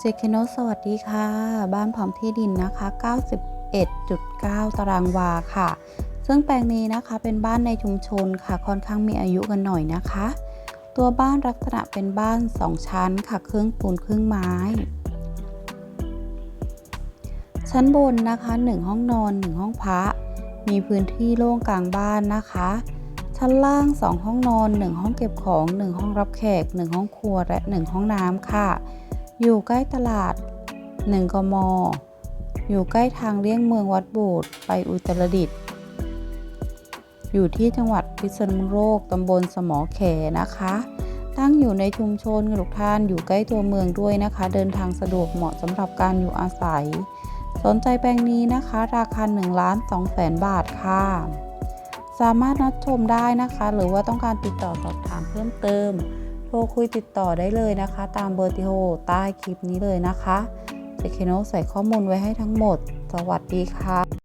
เจคโนสวัสดีค่ะ บ้านพร้อมที่ดินนะคะ 91.9 ตารางวาค่ะ ซึ่งแปลงนี้นะคะเป็นบ้านในชุมชนค่ะ ค่อนข้างมีอายุกันหน่อยนะคะ ตัวบ้านลักษณะเป็นบ้าน 2 ชั้นค่ะ ครึ่งปูนครึ่งไม้ ชั้นบนนะคะ 1 ห้องนอน 1 ห้องพระ มีพื้นที่โล่งกลางบ้านนะคะ ชั้นล่าง 2 ห้องนอน 1 ห้องเก็บของ 1 ห้องรับแขก 1 ห้องครัวและ 1 ห้องน้ำค่ะ อยู่ใกล้ตลาด 1 กม อยู่ใกล้ทางเลี่ยงเมืองวัดโบสถ์ไปอุตรดิตถ์อยู่ที่จังหวัดพิษณุโลกตำบลสมอแขนะคะ ตั้งอยู่ในชุมชนทุกท่านอยู่ใกล้ตัวเมืองด้วยนะคะ เดินทางสะดวกเหมาะสำหรับการอยู่อาศัย สนใจแปลงนี้นะคะ ราคา1ล้าน2แสนบาทค่ะ สามารถนัดชมได้นะคะ หรือว่าต้องการติดต่อสอบถามเพิ่มเติม รคุยติดต่อได้เลยนะคะ ตามเบอร์โทรใต้คลิปนี้เลยนะคะเจเคโนใส่ข้อมูลไว้ให้ทั้งหมด สวัสดีค่ะ